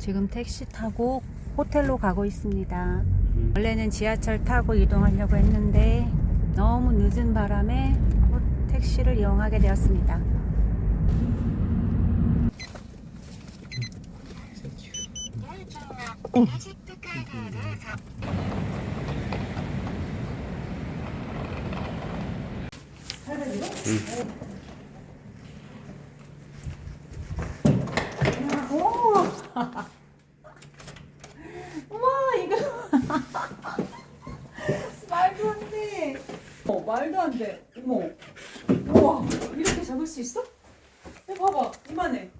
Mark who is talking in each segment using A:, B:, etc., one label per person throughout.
A: 지금 택시 타고 호텔로 가고 있습니다. 원래는 지하철 타고 이동하려고 했는데 너무 늦은 바람에 호- 택시를 이용하게 되었습니다. 와 이거 말도 안 돼. 어 말도 안 돼. 어머. 우와 이렇게 잡을 수 있어? 어, 봐봐 이만해.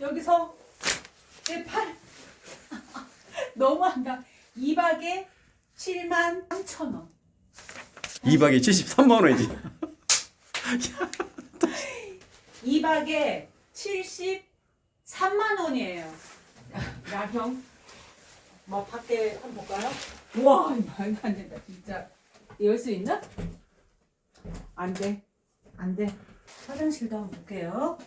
A: 여기서 내 팔. 너무한다. 2박에 7만 3천 원.
B: 2박에 73만 원이지.
A: 2박에 73만 원이에요. 야경. 뭐 밖에 한번 볼까요? 우와 말도 안 된다 진짜. 열수 있나? 안 돼. 안 돼. 화장실도 한번 볼게요.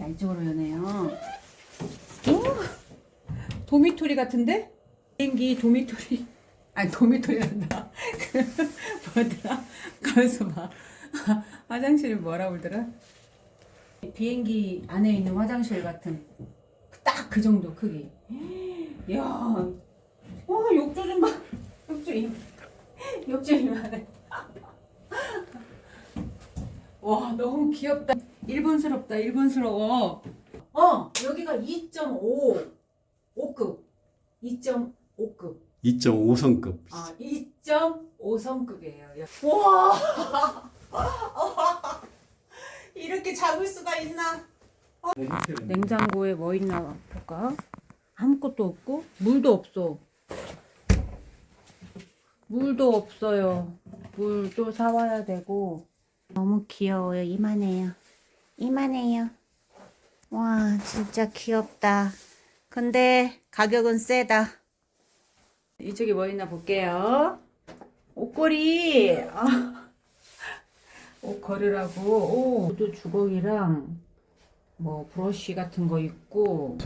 A: 야, 이쪽으로 여네요. 오! 도미토리 같은데? 비행기 도미토리. 아니 도미토리란다. 그 뭐더라? 가면서 봐. 화장실이 뭐라 그러더라? 비행기 안에 있는 화장실 같은 딱 그 정도 크기. 야, 와 욕조 좀 봐. 욕조 임, 욕조 이만해. 와 너무 귀엽다. 일본스럽다. 일본스러워. 어 여기가 2.5 5급, 2.5급.
B: 2.5성급.
A: 아, 2.5성급이에요. 와! 이렇게 잡을 수가 있나? 어? 냉장고에 뭐 있나 볼까? 아무것도 없고 물도 없어. 물도 없어요. 물도 사와야 되고 너무 귀여워요. 이만해요. 이만해요. 와, 진짜 귀엽다. 근데 가격은 세다. 이쪽에 뭐 있나 볼게요. 옷걸이. 아, 옷 걸으라고. 오, 또 주걱이랑 뭐 브러쉬 같은 거 있고.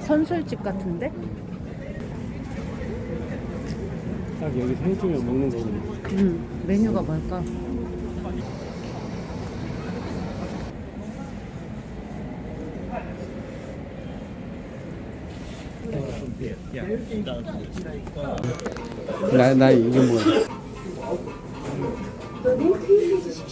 A: 선술집 같은데?
B: 딱 여기서 해주면 먹는.
A: 음, 메뉴가 뭘까?
B: 나, 나 이게 뭐야?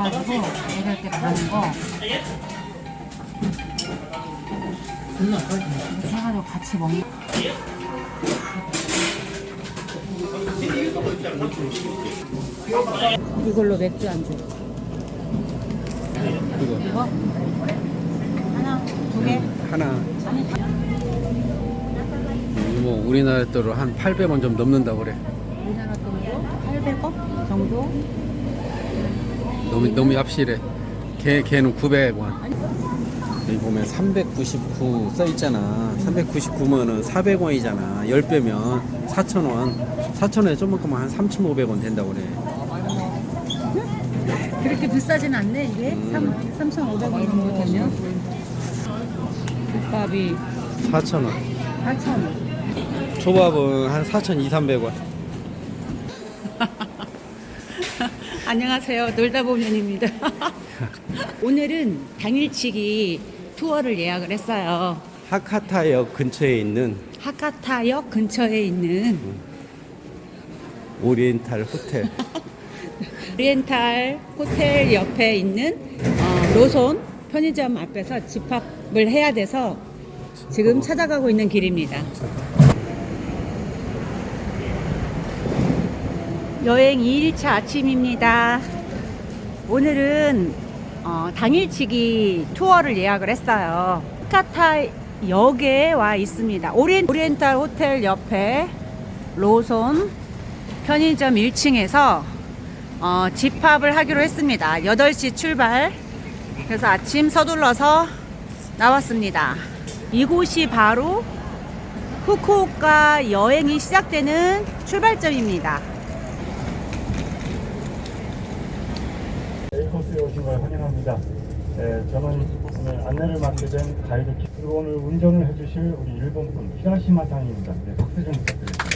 A: 담가가지고 이럴 때 가는 거. 이렇게 해가지고 같이 먹는. 이걸로 맥주 안주.
B: 이거
A: 이거 하나, 두 개.
B: 하나. 뭐 우리나라 돈으로 한 800원 좀 넘는다 그래.
A: 우리나라 돈으로 800원 정도.
B: 너무 너무 얍실해. 걔 걔는 900원. 여기 보면 399 써 있잖아. 399면은 400원이잖아. 10배면 4,000원. 4,000원에 조금만 한 3,500원 된다고 그래.
A: 그렇게 비싸진 않네 이게. 3 3,500원 정도 되면. 국밥이
B: 4,000원.
A: 4,000원.
B: 초밥은 한 4,200, 300원.
A: 안녕하세요. 놀다 보면입니다. 오늘은 당일치기 투어를 예약을 했어요.
B: 하카타역 근처에 있는
A: 하카타역 근처에 있는
B: 오리엔탈 호텔.
A: 오리엔탈 호텔 옆에 있는 어, 로손 편의점 앞에서 집합을 해야 돼서 지금 찾아가고 있는 길입니다. 여행 2일차 아침입니다. 오늘은 어, 당일치기 투어를 예약을 했어요. 카타 역에 와 있습니다. 오리엔, 오리엔탈 호텔 옆에 로손 편의점 1층에서 어, 집합을 하기로 했습니다. 8시 출발. 그래서 아침 서둘러서 나왔습니다. 이곳이 바로 후쿠오카 여행이 시작되는 출발점입니다.
C: 에이 코스에 오신 걸 환영합니다. 네, 예, 저는 오늘 안내를 맡게 된 가이드 키 그리고 오늘 운전을 해주실 우리 일본 분 히라시마 상입니다. 네, 박수 좀 부탁드립니다.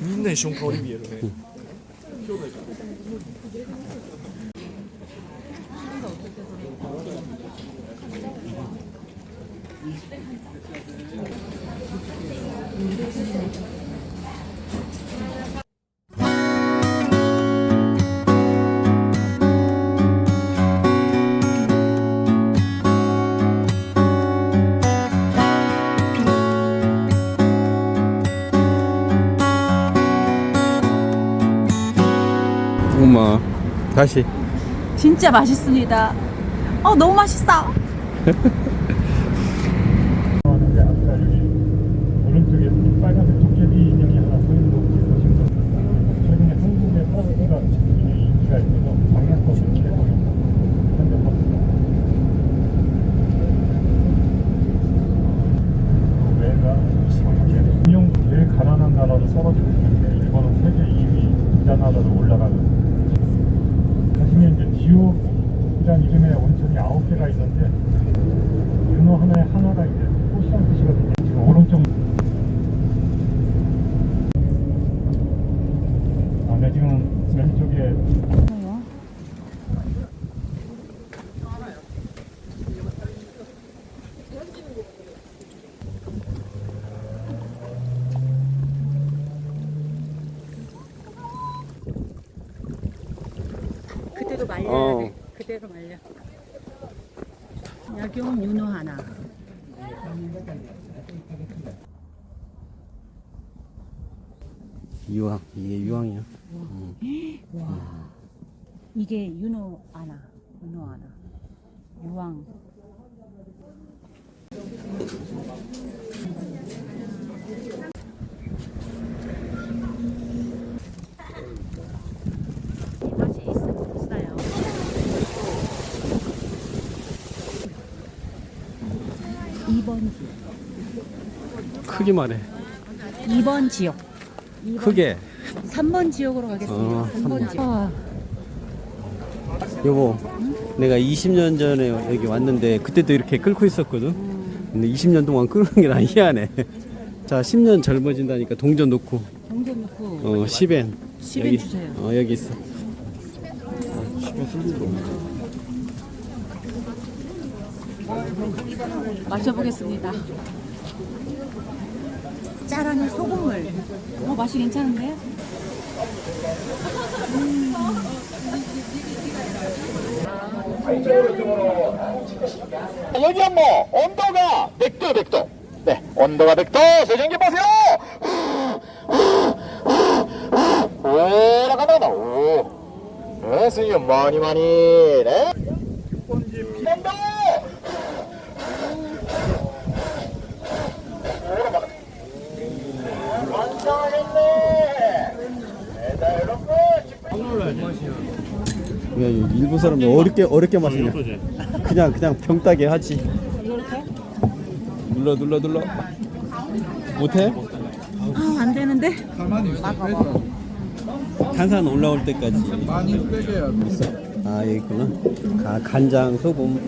D: 민네 숑카오리
B: 비에로 해. 다시
A: 진짜 맛있습니다. 어, 너무 맛있어.
C: 하는데 아까 여기 오른쪽에 빨간색 도깨비 인형이 하나 서 있는 거 혹시 보신 분? 최근에 한국의 버스가 굉장히 인기가 있어서 장난버스 개통이 현대 버스가 그 외가 이렇게 인형 제일 가난한 나라로 썰어지고 있는데 일본은 세계 2위 부자 나라로 올라가는 사실 이제 지옥이란 온천이 아홉 개가 있는데 윤호 하나에 하나가 이제 꽃이란 뜻이거든요. 지금 오른쪽 아, 네, 지금 왼쪽에
A: 그대로 말려야
B: 어.
A: 돼. 그대로 말려. 약용 윤호 하나.
B: 유황 이게 유황이야
A: 이게 윤호 하나. 윤호 하나. 유황. 2번
B: 크기만 해.
A: 2번 지역.
B: 2번 크게.
A: 3번 지역으로 가겠습니다.
B: 어,
A: 3번, 3번 지역. 아,
B: 여보, 내가 20년 전에 여기 왔는데 그때도 이렇게 끓고 있었거든. 근데 20년 동안 끓는 게 나 희한해. 자, 10년 젊어진다니까 동전 놓고.
A: 동전 놓고.
B: 어, 10엔.
A: 10엔
B: 여기,
A: 주세요.
B: 어, 여기 있어. 아, 10엔 쓸 일도 없는데.
A: 마셔보겠습니다. 짜라는 소금물. 어, 맛이 괜찮은데?
E: 여기는 뭐 온도가 100도 100도 네 온도가 100도 세정기 보세요. 오라가나나 오. 네, 선생님 많이 많이. 네 온도 완성하겠네 네, 자 여러분
B: 야, 이 일본 사람들 어렵게 어렵게 마시냐. 그냥 그냥 병 따게 하지. 눌러 눌러 눌러. 못해?
A: 아, 안 되는데?
B: 탄산 올라올 때까지. 많이 빼게 해야 아 여기 있구나. 가, 간장 소금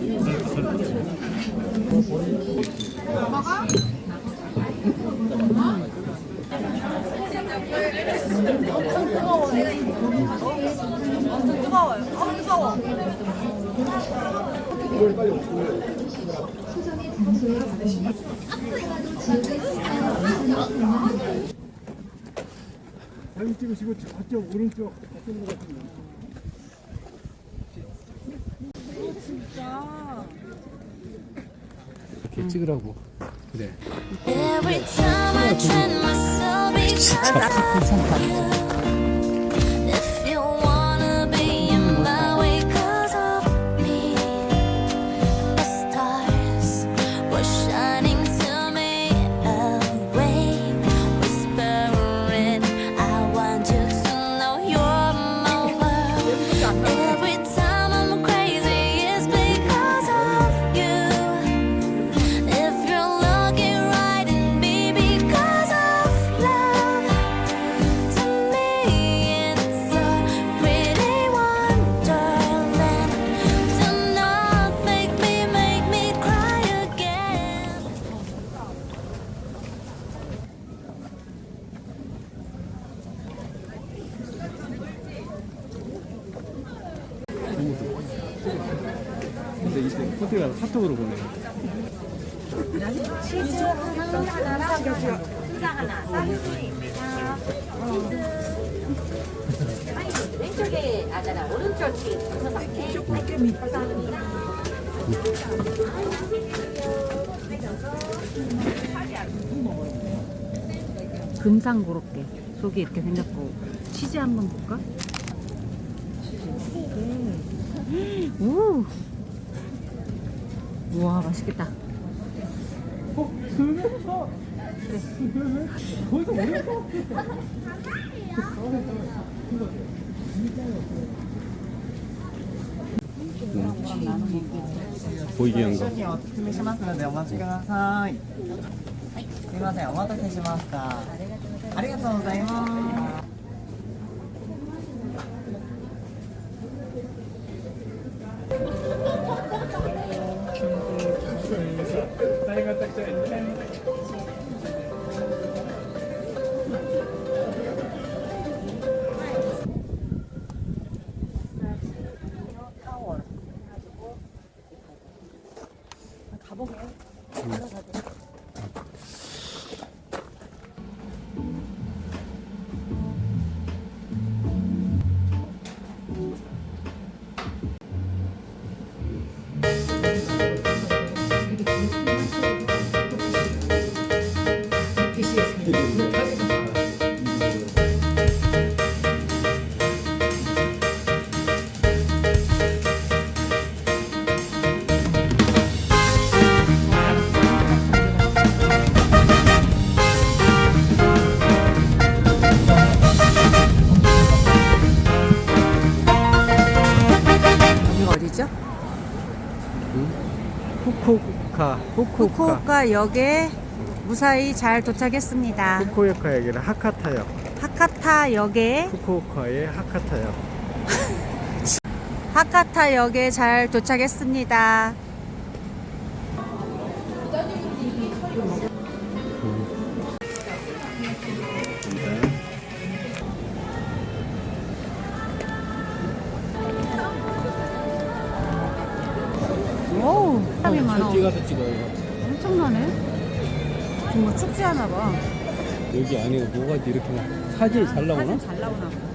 C: 사진 찍으시고 저쪽 오른쪽
B: 이렇게 찍으라고 그래.
F: Every time I train myself
B: 카톡으로 보내.
G: 왼쪽에 아잖아 오른쪽
H: 금상 고로케 속이 이렇게 생겼고 치즈 한번 볼까? 치즈 오 우와 맛있겠다
B: 보이게 한 거.
I: お包みしますのでお待ちください。すみません、お待たせしました。ありがとうございます。
B: 후쿠오카, 후쿠오카.
A: 역에 무사히 잘 도착했습니다.
B: 후쿠오카 역에는 하카타역.
A: 하카타 역에
B: 후쿠오카의 하카타역.
A: 하카타 역에 잘 도착했습니다. 오, 사람이 많아.
B: 가서 찍어요.
A: 정말 축제하나 봐.
B: 여기 안에 뭐가 이렇게 막 사진이 잘 나오나?
A: 사진 잘 나오나 봐.